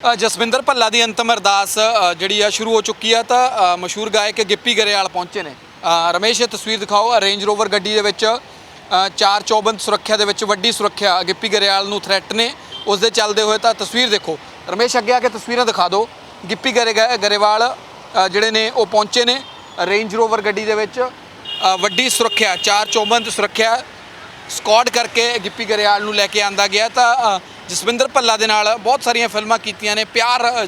ਅ, ਜਸਵਿੰਦਰ ਭੱਲਾ ਦੀ ਅੰਤਮ ਅਰਦਾਸ ਅ, ਜਿਹੜੀ ਆ ਸ਼ੁਰੂ ਹੋ ਚੁੱਕੀ ਆ ਤਾਂ ਅ, ਮਸ਼ਹੂਰ ਗਾਇਕ ਗਿੱਪੀ ਗਰੇਵਾਲ ਪਹੁੰਚੇ ਨੇ। ਅ, ਰਮੇਸ਼ ਇਹ ਤਸਵੀਰ ਦਿਖਾਓ ਰੇਂਜ ਰੋਵਰ ਗੱਡੀ ਦੇ ਵਿੱਚ ਅ, ਚਾਰ ਚੌਬੰਦ ਸੁਰੱਖਿਆ ਦੇ ਵਿੱਚ ਵੱਡੀ ਸੁਰੱਖਿਆ ਗਿੱਪੀ ਗਰੇਵਾਲ ਨੂੰ ਥ੍ਰੈਟ ਨੇ ਉਸ ਦੇ ਚੱਲਦੇ ਹੋਏ ਤਾਂ ਤਸਵੀਰ ਦੇਖੋ। ਰਮੇਸ਼ ਅੱਗੇ ਆ ਕੇ ਤਸਵੀਰਾਂ ਦਿਖਾ ਦਿਓ। ਗਿੱਪੀ ਗਰੇ ਗਰੇਵਾਲ ਅ, ਜਿਹੜੇ ਨੇ ਉਹ ਪਹੁੰਚੇ ਨੇ ਰੇਂਜ ਰੋਵਰ ਗੱਡੀ ਦੇ ਵਿੱਚ। ਅ, ਵੱਡੀ ਸੁਰੱਖਿਆ ਚਾਰ ਚੌਬੰਦ ਸੁਰੱਖਿਆ ਸਕਾਡ ਕਰਕੇ ਗਿੱਪੀ ਗਰੇਵਾਲ ਨੂੰ ਲੈ ਕੇ ਆਂਦਾ ਗਿਆ ਤਾਂ ਜਸਵਿੰਦਰ ਭੱਲਾ ਦੇ ਨਾਲ ਬਹੁਤ ਸਾਰੀਆਂ ਫਿਲਮਾਂ ਕੀਤੀਆਂ ਨੇ। ਪਿਆਰ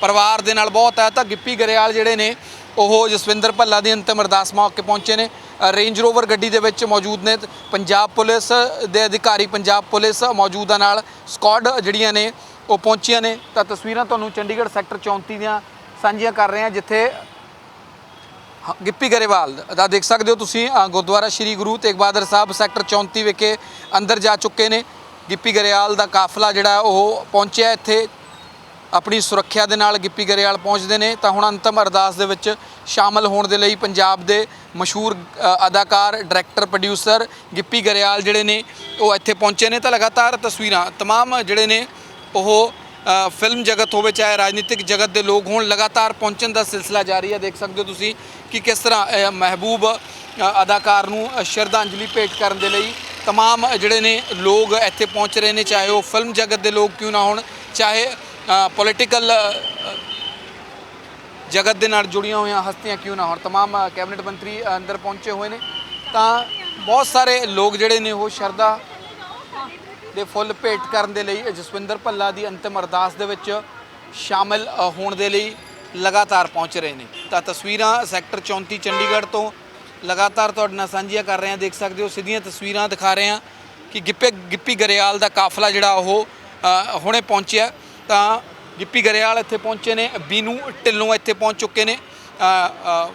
ਪਰਿਵਾਰ ਦੇ ਨਾਲ ਬਹੁਤ ਹੈ ਤਾਂ ਗਿੱਪੀ ਗਰੇਵਾਲ ਜਿਹੜੇ ਨੇ, ਉਹ ਜਸਵਿੰਦਰ ਭੱਲਾ ਦੀ ਅੰਤਿਮ ਅਰਦਾਸ ਮੌਕੇ ਪਹੁੰਚੇ ਨੇ। ਰੇਂਜ ਰੋਵਰ ਗੱਡੀ ਦੇ ਵਿੱਚ ਮੌਜੂਦ ਨੇ। ਪੰਜਾਬ ਪੁਲਿਸ ਦੇ ਅਧਿਕਾਰੀ ਪੰਜਾਬ ਪੁਲਿਸ ਮੌਜੂਦਾ ਨਾਲ ਸਕਾਡ ਜਿਹੜੀਆਂ ਨੇ, ਉਹ ਪਹੁੰਚੀਆਂ ਨੇ। ਤਾਂ ਤਸਵੀਰਾਂ ਤੁਹਾਨੂੰ ਚੰਡੀਗੜ੍ਹ ਸੈਕਟਰ 34 ਦੀਆਂ ਸਾਂਝੀਆਂ ਕਰ ਰਹੇ ਹਾਂ, ਜਿੱਥੇ ਗਿੱਪੀ ਗਰੇਵਾਲ ਦਾ ਦੇਖ ਸਕਦੇ ਹੋ ਤੁਸੀਂ ਗੁਰਦੁਆਰਾ ਸ੍ਰੀ ਗੁਰੂ ਤੇਗ ਬਹਾਦਰ ਸਾਹਿਬ ਸੈਕਟਰ 34 ਵਿਖੇ ਅੰਦਰ ਜਾ ਚੁੱਕੇ ਨੇ। ਗਿੱਪੀ ਗਰੇਵਾਲ ਦਾ ਕਾਫਲਾ ਜਿਹੜਾ ਉਹ ਪਹੁੰਚਿਆ ਇੱਥੇ। ਆਪਣੀ ਸੁਰੱਖਿਆ ਦੇ ਨਾਲ ਗਿੱਪੀ ਗਰੇਵਾਲ ਪਹੁੰਚਦੇ ਨੇ। ਤਾਂ ਹੁਣ ਅੰਤਮ ਅਰਦਾਸ ਦੇ ਵਿੱਚ ਸ਼ਾਮਲ ਹੋਣ ਦੇ ਲਈ ਪੰਜਾਬ ਦੇ ਮਸ਼ਹੂਰ ਅਦਾਕਾਰ, ਡਾਇਰੈਕਟਰ, ਪ੍ਰੋਡਿਊਸਰ ਗਿੱਪੀ ਗਰੇਵਾਲ ਜਿਹੜੇ ਨੇ ਉਹ ਇੱਥੇ ਪਹੁੰਚੇ ਨੇ। ਤਾਂ ਲਗਾਤਾਰ ਤਸਵੀਰਾਂ, ਤਮਾਮ ਜਿਹੜੇ ਨੇ ਉਹ ਫਿਲਮ ਜਗਤ ਹੋਵੇ, ਚਾਹੇ ਰਾਜਨੀਤਿਕ ਜਗਤ ਦੇ ਲੋਕ ਹੋਣ, ਲਗਾਤਾਰ ਪਹੁੰਚਣ ਦਾ ਸਿਲਸਿਲਾ ਜਾਰੀ ਹੈ। ਦੇਖ ਸਕਦੇ ਹੋ ਤੁਸੀਂ ਕਿ ਕਿਸ ਤਰ੍ਹਾਂ ਮਹਿਬੂਬ ਅਦਾਕਾਰ ਨੂੰ ਸ਼ਰਧਾਂਜਲੀ ਭੇਟ ਕਰਨ ਦੇ ਲਈ ਤਮਾਮ ਜਿਹੜੇ ਨੇ ਲੋਕ ਇੱਥੇ ਪਹੁੰਚ ਰਹੇ ਨੇ, ਚਾਹੇ ਉਹ ਫਿਲਮ ਜਗਤ ਦੇ ਲੋਕ ਕਿਉਂ ਨਾ ਹੋਣ, ਚਾਹੇ ਪੋਲੀਟੀਕਲ ਜਗਤ ਦੇ ਨਾਲ ਜੁੜੀਆਂ ਹੋਈਆਂ ਹਸਤੀਆਂ ਕਿਉਂ ਨਾ ਹੋਣ। ਤਮਾਮ ਕੈਬਨਿਟ ਮੰਤਰੀ ਅੰਦਰ ਪਹੁੰਚੇ ਹੋਏ ਨੇ। ਤਾਂ ਬਹੁਤ ਸਾਰੇ ਲੋਕ ਜਿਹੜੇ ਨੇ ਉਹ ਸ਼ਰਧਾ ਦੇ ਫੁੱਲ ਭੇਟ ਕਰਨ ਦੇ ਲਈ ਜਸਵਿੰਦਰ ਭੱਲਾ ਦੀ ਅੰਤਿਮ ਅਰਦਾਸ ਦੇ ਵਿੱਚ ਸ਼ਾਮਿਲ ਹੋਣ ਦੇ ਲਈ ਲਗਾਤਾਰ ਪਹੁੰਚ ਰਹੇ ਨੇ। ਤਾਂ ਤਸਵੀਰਾਂ ਸੈਕਟਰ 34 ਚੰਡੀਗੜ੍ਹ ਤੋਂ ਲਗਾਤਾਰ ਤੁਹਾਡੇ ਨਾਲ ਸਾਂਝੀਆਂ ਕਰ ਰਹੇ ਹਾਂ। ਦੇਖ ਸਕਦੇ ਹੋ, ਸਿੱਧੀਆਂ ਤਸਵੀਰਾਂ ਦਿਖਾ ਰਹੇ ਹਾਂ ਕਿ ਗਿੱਪੇ, ਗਿੱਪੀ ਗਰੇਵਾਲ ਦਾ ਕਾਫਲਾ ਜਿਹੜਾ ਉਹ ਹੁਣੇ ਪਹੁੰਚਿਆ। ਤਾਂ ਗਿੱਪੀ ਗਰੇਵਾਲ ਇੱਥੇ ਪਹੁੰਚੇ ਨੇ, ਬੀਨੂ ਢਿੱਲੋਂ ਇੱਥੇ ਪਹੁੰਚ ਚੁੱਕੇ ਨੇ।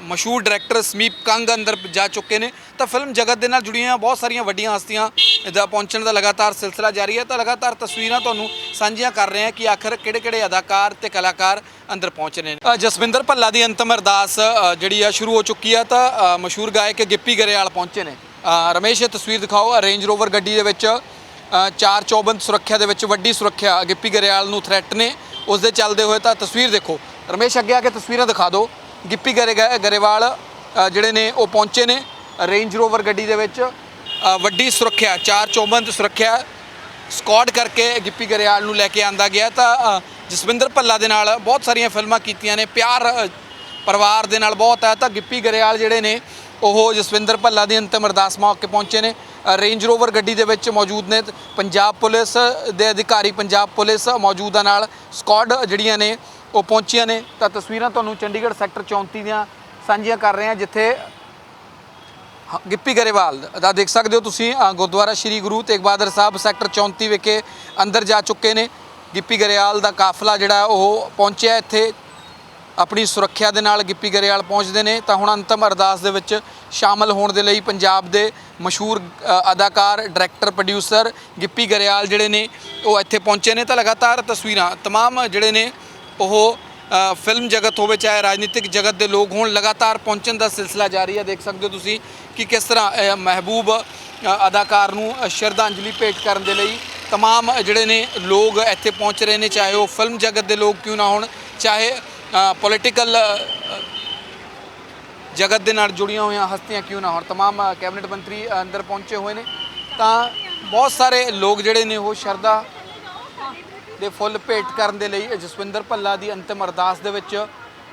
ਮਸ਼ਹੂਰ ਡਾਇਰੈਕਟਰ ਸਮੀਪ ਕੰਗ ਅੰਦਰ ਜਾ ਚੁੱਕੇ ਨੇ। ਤਾਂ ਫਿਲਮ ਜਗਤ ਦੇ ਨਾਲ ਜੁੜੀਆਂ ਬਹੁਤ ਸਾਰੀਆਂ ਵੱਡੀਆਂ ਹਸਤੀਆਂ ਦਾ ਪਹੁੰਚਣ ਦਾ ਲਗਾਤਾਰ ਸਿਲਸਿਲਾ ਜਾਰੀ ਹੈ। ਤਾਂ ਲਗਾਤਾਰ ਤਸਵੀਰਾਂ ਤੁਹਾਨੂੰ ਸਾਂਝੀਆਂ ਕਰ ਰਹੇ ਹਾਂ ਕਿ ਆਖਰ ਕਿਹੜੇ-ਕਿਹੜੇ ਅਦਾਕਾਰ ਤੇ ਕਲਾਕਾਰ ਅੰਦਰ ਪਹੁੰਚ ਰਹੇ ਨੇ ਜਸਵਿੰਦਰ ਭੱਲਾ ਦੀ ਅੰਤਮ ਅਰਦਾਸ ਜਿਹੜੀ ਆ ਸ਼ੁਰੂ ਹੋ ਚੁੱਕੀ ਆ ਤਾਂ ਮਸ਼ਹੂਰ ਗਾਇਕ ਗਿੱਪੀ ਗਰੇਵਾਲ ਪਹੁੰਚੇ ਨੇ। ਰਮੇਸ਼, ਇਹ ਤਸਵੀਰ ਦਿਖਾਓ। ਰੇਂਜ ਰੋਵਰ ਗੱਡੀ ਦੇ ਵਿੱਚ ਚਾਰ ਚੌਬੰਦ ਸੁਰੱਖਿਆ ਦੇ ਵਿੱਚ ਵੱਡੀ ਸੁਰੱਖਿਆ ਗਿੱਪੀ ਗਰੇਵਾਲ ਨੂੰ ਥ੍ਰੈਟ ਨੇ। ਉਸ ਦੇ ਚੱਲਦੇ ਹੋਏ ਤਾਂ ਤਸਵੀਰ ਦੇਖੋ। ਰਮੇਸ਼, ਅੱਗੇ ਆ ਕੇ ਤਸਵੀਰਾਂ ਦਿਖਾ ਦਿਓ। ਗਿੱਪੀ ਗਰੇ ਗਰੇਵਾਲ ਜਿਹੜੇ ਨੇ ਉਹ ਪਹੁੰਚੇ ਨੇ ਰੇਂਜ ਰੋਵਰ ਗੱਡੀ ਦੇ ਵਿੱਚ। ਵੱਡੀ ਸੁਰੱਖਿਆ, ਚਾਰ ਚੌਬੰਦ ਸੁਰੱਖਿਆ ਸਕਾਡ ਕਰਕੇ ਗਿੱਪੀ ਗਰੇਵਾਲ ਨੂੰ ਲੈ ਕੇ ਆਂਦਾ ਗਿਆ। ਤਾਂ ਜਸਵਿੰਦਰ ਭੱਲਾ ਦੇ ਨਾਲ ਬਹੁਤ ਸਾਰੀਆਂ ਫਿਲਮਾਂ ਕੀਤੀਆਂ ਨੇ। ਪਿਆਰ ਪਰਿਵਾਰ ਦੇ ਨਾਲ ਬਹੁਤ ਹੈ। ਤਾਂ ਗਿੱਪੀ ਗਰੇਵਾਲ ਜਿਹੜੇ ਨੇ ਉਹ ਜਸਵਿੰਦਰ ਭੱਲਾ ਦੀ ਅੰਤਿਮ ਅਰਦਾਸ ਮੌਕੇ ਪਹੁੰਚੇ ਨੇ। ਰੇਂਜ ਰੋਵਰ ਗੱਡੀ ਦੇ ਵਿੱਚ ਮੌਜੂਦ ਨੇ। ਪੰਜਾਬ ਪੁਲਿਸ ਦੇ ਅਧਿਕਾਰੀ ਪੰਜਾਬ ਪੁਲਿਸ ਮੌਜੂਦਾ ਨਾਲ ਸਕਾਡ ਜਿਹੜੀਆਂ ਨੇ ਉਹ ਪਹੁੰਚੀਆਂ ਨੇ। ਤਾਂ ਤਸਵੀਰਾਂ ਤੁਹਾਨੂੰ ਚੰਡੀਗੜ੍ਹ ਸੈਕਟਰ 34 ਦੀਆਂ ਸਾਂਝੀਆਂ ਕਰ ਰਹੇ ਹਾਂ ਜਿੱਥੇ ਹਾਂ, ਗਿੱਪੀ ਗਰੇਵਾਲ ਦਾ ਦੇਖ ਸਕਦੇ ਹੋ ਤੁਸੀਂ। ਗੁਰਦੁਆਰਾ ਸ੍ਰੀ ਗੁਰੂ ਤੇਗ ਬਹਾਦਰ ਸਾਹਿਬ ਸੈਕਟਰ 34 ਵਿਖੇ ਅੰਦਰ ਜਾ ਚੁੱਕੇ ਨੇ। ਗਿੱਪੀ ਗਰੇਵਾਲ ਦਾ ਕਾਫਲਾ ਜਿਹੜਾ ਉਹ ਪਹੁੰਚਿਆ ਇੱਥੇ। ਆਪਣੀ ਸੁਰੱਖਿਆ ਦੇ ਨਾਲ ਗਿੱਪੀ ਗਰੇਵਾਲ ਪਹੁੰਚਦੇ ਨੇ, ਤਾਂ ਹੁਣ ਅੰਤਮ ਅਰਦਾਸ ਦੇ ਵਿੱਚ ਸ਼ਾਮਲ ਹੋਣ ਦੇ ਲਈ ਪੰਜਾਬ ਦੇ ਮਸ਼ਹੂਰ ਅਦਾਕਾਰ ਡਾਇਰੈਕਟਰ ਪ੍ਰੋਡਿਊਸਰ ਗਿੱਪੀ ਗਰੇਵਾਲ ਜਿਹੜੇ ਨੇ, ਉਹ ਇੱਥੇ ਪਹੁੰਚੇ ਨੇ। ਤਾਂ ਲਗਾਤਾਰ ਤਸਵੀਰਾਂ, ਤਮਾਮ ਜਿਹੜੇ ਨੇ, ਉਹ ਫਿਲਮ ਜਗਤ ਹੋਵੇ, ਚਾਹੇ ਰਾਜਨੀਤਿਕ ਜਗਤ ਦੇ ਲੋਕ ਹੋਣ, ਲਗਾਤਾਰ ਪਹੁੰਚਣ ਦਾ ਸਿਲਸਿਲਾ ਜਾਰੀ ਹੈ। ਦੇਖ ਸਕਦੇ ਹੋ ਤੁਸੀਂ ਕਿ ਕਿਸ ਤਰ੍ਹਾਂ ਮਹਿਬੂਬ ਅਦਾਕਾਰ ਨੂੰ ਸ਼ਰਧਾਂਜਲੀ ਭੇਟ ਕਰਨ ਦੇ ਲਈ ਤਮਾਮ ਜਿਹੜੇ ਨੇ ਲੋਕ ਇੱਥੇ ਪਹੁੰਚ ਰਹੇ ਨੇ, ਚਾਹੇ ਉਹ ਫਿਲਮ ਜਗਤ ਦੇ ਲੋਕ ਕਿਉਂ ਨਾ ਹੋਣ, ਚਾਹੇ ਪੋਲੀਟੀਕਲ ਜਗਤ ਦੇ ਨਾਲ ਜੁੜੀਆਂ ਹੋਈਆਂ ਹਸਤੀਆਂ ਕਿਉਂ ਨਾ ਹੋਣ? ਤਮਾਮ ਕੈਬਨਿਟ ਮੰਤਰੀ ਅੰਦਰ ਪਹੁੰਚੇ ਹੋਏ ਨੇ। ਤਾਂ ਬਹੁਤ ਸਾਰੇ ਲੋਕ ਜਿਹੜੇ ਨੇ ਉਹ ਸ਼ਰਧਾ ਦੇ ਫੁੱਲ ਭੇਟ ਕਰਨ ਦੇ ਲਈ ਜਸਵਿੰਦਰ ਭੱਲਾ ਦੀ ਅੰਤਿਮ ਅਰਦਾਸ ਦੇ ਵਿੱਚ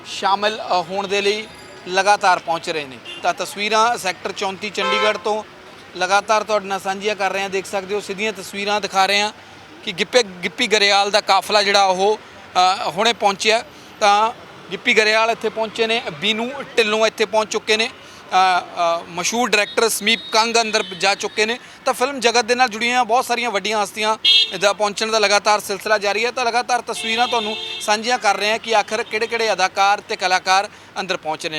ਸ਼ਾਮਿਲ ਹੋਣ ਦੇ ਲਈ ਲਗਾਤਾਰ ਪਹੁੰਚ ਰਹੇ ਨੇ। ਤਾਂ ਤਸਵੀਰਾਂ ਸੈਕਟਰ 34 ਚੰਡੀਗੜ੍ਹ ਤੋਂ ਲਗਾਤਾਰ ਤੁਹਾਡੇ ਨਾਲ ਸਾਂਝੀਆਂ ਕਰ ਰਹੇ ਹਾਂ। ਦੇਖ ਸਕਦੇ ਹੋ, ਸਿੱਧੀਆਂ ਤਸਵੀਰਾਂ ਦਿਖਾ ਰਹੇ ਹਾਂ ਕਿ ਗਿੱਪੇ, ਗਿੱਪੀ ਗਰੇਵਾਲ ਦਾ ਕਾਫਲਾ ਜਿਹੜਾ ਉਹ ਹੁਣੇ ਪਹੁੰਚਿਆ। ਤਾਂ ਗਿੱਪੀ ਗਰੇਵਾਲ ਇੱਥੇ ਪਹੁੰਚੇ ਨੇ, ਬੀਨੂ ਢਿੱਲੋਂ ਇੱਥੇ ਪਹੁੰਚ ਚੁੱਕੇ ਨੇ ਮਸ਼ਹੂਰ ਡਾਇਰੈਕਟਰ ਸਮੀਪ ਕੰਗ ਅੰਦਰ ਜਾ ਚੁੱਕੇ ਨੇ, ਤਾਂ ਫਿਲਮ ਜਗਤ ਦੇ ਨਾਲ ਜੁੜੀਆਂ ਬਹੁਤ ਸਾਰੀਆਂ ਵੱਡੀਆਂ ਹਸਤੀਆਂ ਦਾ ਪਹੁੰਚਣ ਦਾ ਲਗਾਤਾਰ ਸਿਲਸਿਲਾ ਜਾਰੀ ਹੈ, ਤਾਂ ਲਗਾਤਾਰ ਤਸਵੀਰਾਂ ਤੁਹਾਨੂੰ ਸਾਂਝੀਆਂ ਕਰ ਰਹੇ ਹਾਂ ਕਿ ਆਖਰ ਕਿਹੜੇ-ਕਿਹੜੇ ਅਦਾਕਾਰ ਤੇ ਕਲਾਕਾਰ ਅੰਦਰ ਪਹੁੰਚ ਰਹੇ ਨੇ।